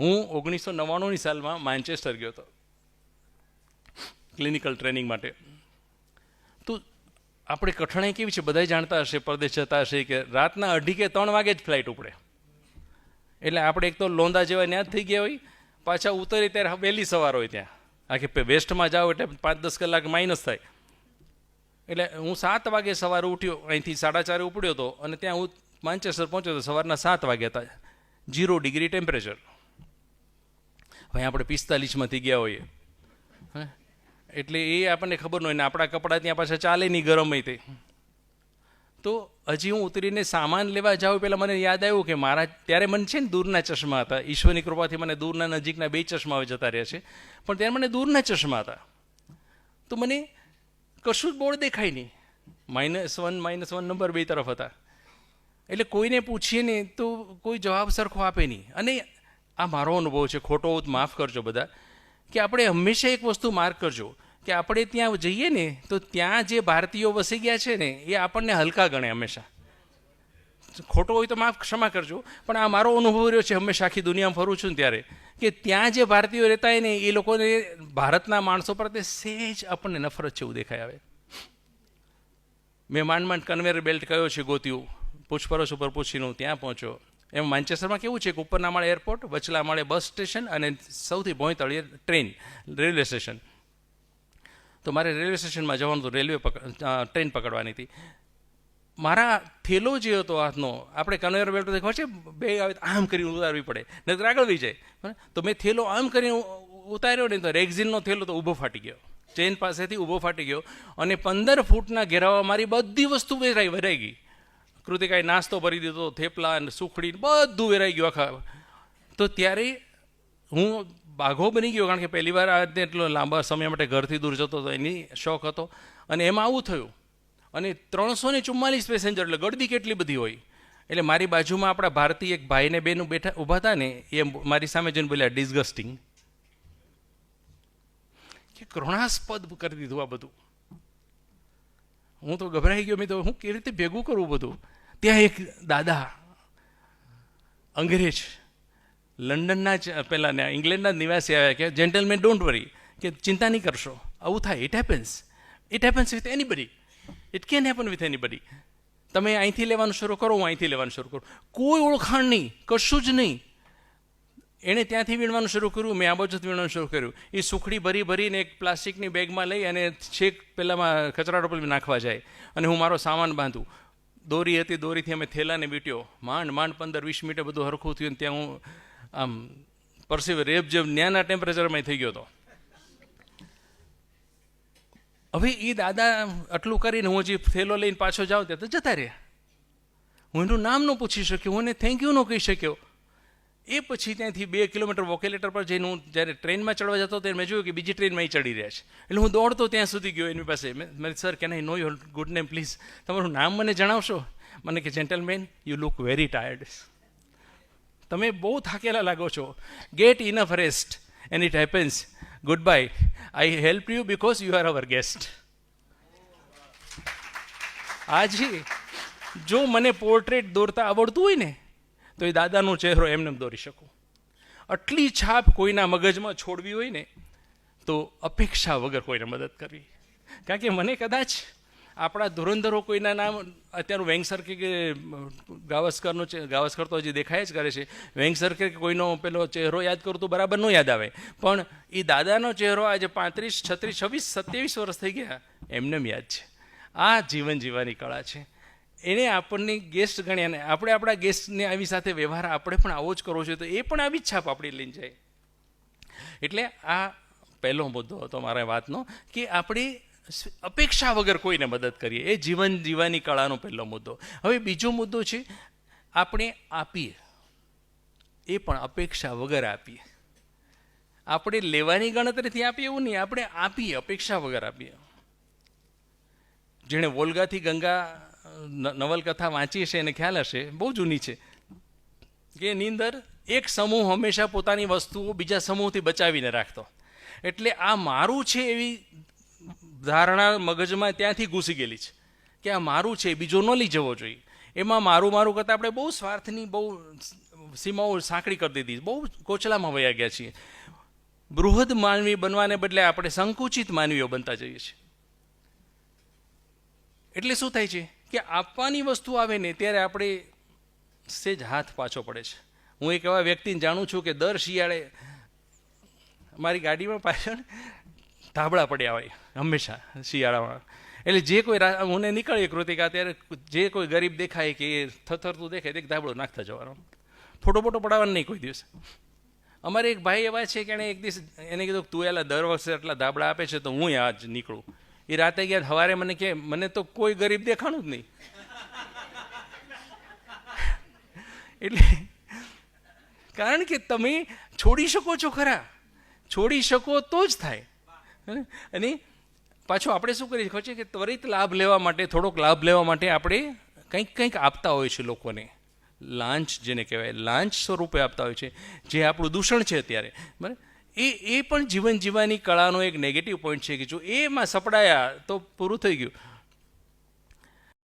હું ઓગણીસો નવ્વાણુંની સાલમાં માન્ચેસ્ટર ગયો હતો. ક્લિનિકલ ટ્રેનિંગ માટે. તો આપણે કઠણાઈ કેવી છે? બધાય જાણતા હશે, પરદેશ જતા હશે કે રાતના અઢી કે ત્રણ વાગે જ ફ્લાઇટ ઉપડે. એટલે આપણે એક તો લોંદા જેવા ત્યાં જ થઈ ગયા હોય, પાછા ઉતરી ત્યારે વહેલી સવાર હોય ત્યાં. આખી વેસ્ટમાં જાઓ એટલે પાંચ દસ કલાક માઇનસ થાય. એટલે હું સાત વાગે સવારે ઉઠ્યો, અહીંથી સાડા ચારે ઉપડ્યો હતો અને ત્યાં હું માન્ચેસ્ટર પહોંચ્યો હતો સવારના સાત વાગ્યા હતા. જીરો ડિગ્રી ટેમ્પરેચર ભાઈ, આપણે પિસ્તાલીસમાંથી ગયા હોઈએ. હે? એટલે એ આપણને ખબર ન હોય ને આપણા કપડાં ત્યાં પાછા ચાલે નહીં ગરમ તે. તો હજી હું ઉતરીને સામાન લેવા જાઉં પહેલાં મને યાદ આવ્યું કે મારા ત્યારે મને છે ને દૂરના ચશ્મા હતા. ઈશ્વરની કૃપાથી મને દૂરના નજીકના બે ચશ્મા હવે જતા રહ્યા છે. પણ ત્યારે મને દૂરના ચશ્મા હતા. તો મને કશું જ બોર્ડ દેખાય નહીં. Minus one minus one number બે તરફ હતા. એટલે કોઈને પૂછીએ ને તો કોઈ જવાબ સરખો આપે નહીં. અને આ મારો અનુભવ છે, ખોટો તો માફ કરજો બધા. કે આપણે હંમેશા એક વસ્તુ માર્ક કરજો, કે આપણે ત્યાં જઈએ ને, તો ત્યાં જે ભારતીયો વસી ગયા છે ને, એ આપણને હલકા ગણે હંમેશા. ખોટો હોય તો માફ ક્ષમા કરજો, પણ આ મારો અનુભવ રહ્યો છે, હંમેશા આખી દુનિયામાં ફરું છું ત્યારે, કે ત્યાં જે ભારતીયો રહેતા હોય ને, એ લોકોને ભારતના માણસો પર તે સહેજ આપણને નફરત છે એવું દેખાય આવે. મેં માંડ માંડ કન્વેયર બેલ્ટ કયો છે ગોત્યું? પૂછપરછ ઉપર પૂછીને હું ત્યાં પહોંચ્યો. એમ માન્ચેસ્ટરમાં કેવું છે કે ઉપરના માળે એરપોર્ટ વચલા માળે બસ સ્ટેશન અને સૌથી ભોંયતળીએ ટ્રેન રેલવે સ્ટેશન તો મારે રેલવે સ્ટેશનમાં જવાનું હતું રેલવે ટ્રેન પકડવાની હતી. મારા થેલો જે હતો હાથનો, આપણે કન્વેયર બેલ્ટ દેખવા છે, બે આવે આમ કરીને ઉતારવી પડે, નહીતર આગળ વહી જાય. તો મેં થેલો આમ કરીને ઉતાર્યો ને તો રેક્ઝિનનો થેલો તો ઊભો ફાટી ગયો. ચેન પાસેથી ઊભો ફાટી ગયો અને પંદર ફૂટના ઘેરાવા મારી બધી વસ્તુ વેરાઈ વેરાઈ ગઈ. કૃતિકાએ નાસ્તો ભરી દીધો, થેપલા અને સુખડી બધું વેરાઈ ગયું આખા. તો ત્યારે હું બાઘો બની ગયો, કારણ કે પહેલી વાર આજને એટલો લાંબા સમય માટે ઘરથી દૂર જતો હતો, એની શોખ હતો. અને એમાં આવું થયું. અને ત્રણસો ને ચુમ્માલીસ પેસેન્જર, એટલે ગળદી કેટલી બધી હોય. એટલે મારી બાજુમાં આપણા ભારતીય એક ભાઈને બેનું બેઠા ઊભા હતા ને, એ મારી સામે જઈને બોલ્યા ડિસ્ગસ્ટિંગ કે કરુણાસ્પદ કરી દીધું આ બધું. હું તો ગભરાઈ ગયો, મેં તો હું કેવી રીતે ભેગું કરું બધું? ત્યાં એક દાદા અંગ્રેજ, લંડનના જ પહેલાં ઇંગ્લેન્ડના નિવાસી આવ્યા કે જેન્ટલમેન ડોન્ટ વરી કે ચિંતા નહીં કરશો. આવું થાય. It happens it happens with anybody it can happen with anybody તમે અહીંથી લેવાનું શરૂ કરો, હું અહીંથી લેવાનું શરૂ કરું. કોઈ ઓળખાણ નહીં. કશું જ નહીં. એણે ત્યાંથી વીણવાનું શરૂ કર્યું, મેં આ બાજુથી વીણવાનું શરૂ કર્યું. એ સુખડી ભરી ભરીને એક પ્લાસ્ટિકની બેગમાં લઈ અને છેક પહેલાંમાં કચરા ટોપલીમાં નાખવા જાય. અને હું મારો સામાન બાંધું. દોરી હતી, દોરીથી અમે થેલાને વીટ્યો. માંડ માંડ પંદર, વીસ મિનિટે બધું હરખું થયું ત્યાં હું, આમ, પરસીવ રેપ જેમ ન્યાના ટેમ્પરેચરમાં થઈ ગયો હતો. હવે એ દાદા આટલું કરીને હું હજી થેલો લઈને પાછો જાઉં ત્યાં તો જતા રહ્યા. હું એનું નામ ન પૂછી શક્યો, હું એને થેન્ક યુ ન કહી શક્યો. એ પછી ત્યાંથી બે કિલોમીટર વોકેલેટર પર જઈને હું જ્યારે ટ્રેનમાં ચડવા જતો ત્યારે મેં જોયું કે બીજી ટ્રેનમાં એ ચડી રહ્યા છે. એટલે હું દોડતો ત્યાં સુધી ગયો એની પાસે. મેં sir can I know your good name please તમારું નામ મને જણાવશો? મને કે gentleman you look very tired તમે બહુ થાકેલા લાગો છો. Get enough rest and it happens good bye I help you because you are our guest આજે જો મને પોર્ટ્રેટ દોરતા આવડતું હોય ને તો એ દાદાનો ચહેરો એમને દોરી શકું. આટલી છાપ કોઈના મગજમાં છોડવી હોય ને, તો અપેક્ષા વગર કોઈને મદદ કરવી. કારણ કે મને કદાચ આપણા ધુરંધરો કોઈના નામ અત્યારનું વેંગસર કે ગાવસ્કરનો ગાવસ્કર તો હજી દેખાય જ કરે છે. વેંગસર કે કોઈનો પેલો ચહેરો યાદ કરું તો બરાબર ન યાદ આવે. પણ એ દાદાનો ચહેરો આજે પાંત્રીસ, છત્રીસ, છવ્વીસ, સત્યાવીસ વર્ષ થઈ ગયા. એમને યાદ છે. આ જીવન જીવવાની કળા છે. એને આપણને ગેસ્ટ ગણ્યા ને આપણે આપણા ગેસ્ટને આવી સાથે વ્યવહાર આપણે પણ આવો જ કરવો છે તો એ પણ આવી જ છાપ આપણી લઈને જાય. એટલે આ પહેલો મુદ્દો હતો મારા વાતનો કે આપણે અપેક્ષા વગર કોઈને મદદ કરીએ. એ જીવન જીવવાની કળાનો પહેલો મુદ્દો. હવે બીજો મુદ્દો છે, આપણે આપીએ. એ પણ અપેક્ષા વગર આપીએ. આપણે લેવાની ગણતરીથી આપીએ એવું નહીં, આપણે આપીએ, અપેક્ષા વગર આપીએ. જેણે વોલ્ગાથી ગંગા નવલકથા વાંચી છે એને ખ્યાલ હશે. બહુ જૂની છે. કે એની અંદર એક સમૂહ હંમેશા પોતાની વસ્તુઓ બીજા સમૂહથી બચાવીને રાખતો. એટલે આ મારું છે એવી ધારણા મગજમાં ત્યાંથી ઘૂસી ગયેલી છે. કે આ મારું છે બીજો ન લઈ જવો જોઈએ. એમાં મારું મારું કરતાં આપણે બહુ સ્વાર્થની બહુ સીમાઓ સાંકડી કરી દીધી. બહુ કોચલામાં વયા ગયા છીએ. બૃહદ માનવી બનવાને બદલે આપણે સંકુચિત માનવીઓ બનતા જઈએ છીએ. એટલે શું થાય છે? કે આપવાની વસ્તુ આવે ને ત્યારે આપણે સેજ હાથ પાછો પડે છે. હું એક એવા વ્યક્તિને જાણું છું કે દર શિયાળે મારી ગાડીમાં પાછળ ધાબળા પડ્યા હોય, હંમેશા શિયાળામાં. એટલે જે કોઈ હું નીકળીએ કૃતિકા, ત્યારે જે કોઈ ગરીબ દેખાય કે એ થથરતું દેખાય તે ધાબળો નાખતા જવાનો. ફોટો ફોટો પડાવવાનો નહીં કોઈ દિવસ. અમારે એક ભાઈ એવા છે કે એણે એક દિવસ એને કીધું તું એલા દર વર્ષે આટલા ધાબળા આપે છે તો હું આજ નીકળું. એ રાતે ગયા સવારે મને કે, મને તો કોઈ ગરીબ દેખાણું જ નહીં. એટલે કારણ કે તમે છોડી શકો છો ખરા. છોડી શકો તો જ થાય? અને પાછું આપણે શું કરીએ ખબર છે કે ત્વરિત લાભ લેવા માટે, થોડોક લાભ લેવા માટે આપણે કંઈક કંઈક આપતા હોય છે લોકોને. લાંચ જેને કહેવાય, લાંચ સ્વરૂપે આપતા હોય છે જે આપણું દૂષણ છે અત્યારે. બરાબર? એ એ પણ જીવન જીવવાની કળાનો એક નેગેટિવ પોઈન્ટ છે કે જો એમાં સપડાયા તો પૂરું થઈ ગયું.